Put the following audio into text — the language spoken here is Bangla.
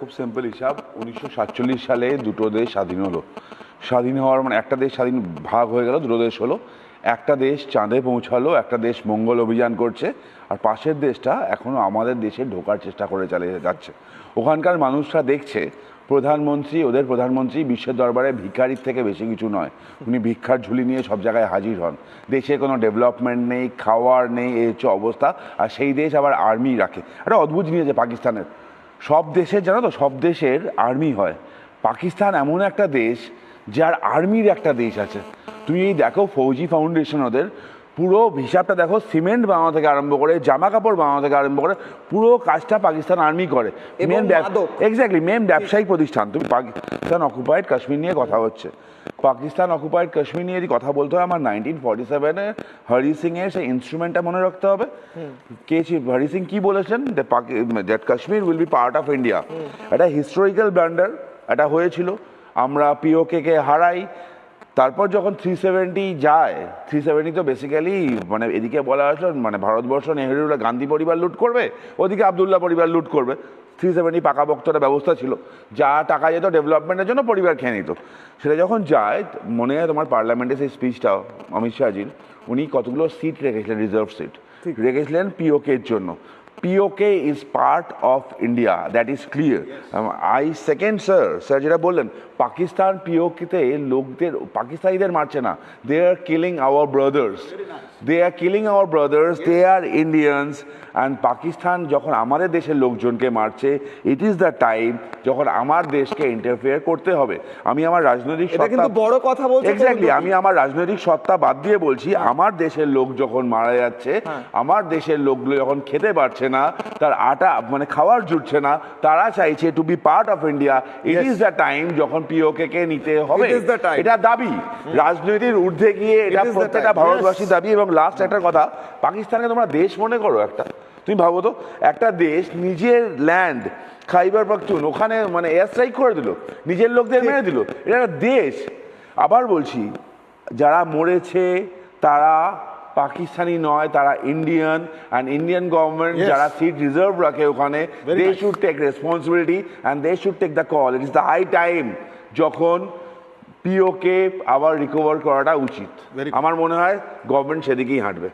খুব সিম্পল হিসাব, উনিশশো সাতচল্লিশ সালে দুটো দেশ স্বাধীন হলো। স্বাধীন হওয়ার মানে একটা দেশ স্বাধীন ভাগ হয়ে গেল, দুটো দেশ হলো। একটা দেশ চাঁদে পৌঁছালো, একটা দেশ মঙ্গল অভিযান করছে, আর পাশের দেশটা এখনও আমাদের দেশে ঢোকার চেষ্টা করে চালিয়ে যাচ্ছে। ওখানকার মানুষরা দেখছে, প্রধানমন্ত্রী, ওদের প্রধানমন্ত্রী বিশ্বের দরবারে ভিখারির থেকে বেশি কিছু নয়, উনি ভিক্ষার ঝুলি নিয়ে সব জায়গায় হাজির হন। দেশে কোনো ডেভেলপমেন্ট নেই, খাওয়ার নেই এই হচ্ছে অবস্থা, আর সেই দেশ আবার আর্মি রাখে। একটা অদ্ভুত জিনিস আছে পাকিস্তানের। সব দেশের, জানো তো, সব দেশের আর্মি হয়। পাকিস্তান এমন একটা দেশ, যার আর্মির একটা দেশ আছে। তুমি এই দেখো, ফৌজি ফাউন্ডেশন ওদের পুরো হিসাবটা দেখো সিমেন্ট বানানো থেকে আরম্ভ করে জামা কাপড় বানানো থেকে আরম্ভ করে পুরো কাজটা পাকিস্তান আর্মি করে। মেন। এক্স্যাক্টলি মেন ব্যবসায়িক প্রতিষ্ঠান। তুমি পাকিস্তান অকুপাইড কাশ্মীর নিয়ে কথা হচ্ছে। পাকিস্তান অকুপাইড কাশ্মীর নিয়ে যদি কথা বলতে হয় আমার নাইনটিন ফর্টি সেভেনে হরি সিং এর সেই ইনস্ট্রুমেন্টটা মনে রাখতে হবে। কে হরি সিং কি বলেছেন? That Kashmir will be part of India একটা হিস্টোরিক্যাল ব্ল্যান্ডার এটা হয়েছিল। আমরা পিওকে কে হারাই। তারপর যখন থ্রি সেভেন্টি যায় থ্রি সেভেন্টি তো বেসিক্যালি মানে এদিকে বলা হয়েছিল মানে ভারতবর্ষ নেহরুরা গান্ধী পরিবার লুট করবে ওদিকে আবদুল্লাহ পরিবার লুট করবে। থ্রি সেভেন্টি পাকাপোক্তটা ব্যবস্থা ছিল যা টাকা যেত ডেভেলপমেন্টের জন্য পরিবার খেয়ে নিত। সেটা যখন যায় মনে হয় তোমার পার্লামেন্টে সেই স্পিচটা অমিত শাহজির উনি কতগুলো সিট রেখেছিলেন রিজার্ভ সিট রেখেছিলেন পিওকের জন্য। PoK is part of India that is clear I second sir sir যেটা বললেন পাকিস্তান পিওকেতে লোকদের পাকিস্তানিদের মারছে না। They are killing our brothers they are killing our brothers they are Indians and Pakistan যখন আমাদের দেশের লোকজনকে মারছে ইট ইজ দ্য টাইম যখন আমার দেশকে ইন্টারফেয়ার করতে হবে। আমি আমার রাজনৈতিক এটা কিন্তু সত্তা- বড় কথা বলছে এক্স্যাক্টলি আমি আমার রাজনৈতিক সত্তা বাদ দিয়ে বলছি আমার দেশের লোক যখন মারা যাচ্ছে আমার দেশের লোকগুলো যখন খেতে পারছে না তার আটা মানে খাওয়ার জুটছে না তারা চাইছে to be part of India it is the time যখন পিওকে কে নিতে হবে। এটা দাবি। রাজনীতির ঊর্ধ্বে গিয়ে এটা প্রত্যেকটা. ভারতবাসীর দাবি এবং লাস্ট একটা কথা পাকিস্তানকে তোমরা দেশ মনে করো একটা। তুমি ভাবো তো একটা দেশ নিজের ল্যান্ড খাইবার পাখতুন ওখানে মানে এয়ার স্ট্রাইক করে দিল নিজের লোকদের মেরে দিল এটা একটা দেশ। আবার বলছি যারা মরেছে তারা পাকিস্তানি নয় তারা ইন্ডিয়ান অ্যান্ড ইন্ডিয়ান গভর্নমেন্ট যারা সিট রিজার্ভ রাখে ওখানে they should take responsibility and they should take the call it is the high time যখন পিওকে আবার রিকভার করাটা উচিত। আমার মনে হয় গভর্নমেন্ট সেদিকেই হাঁটবে।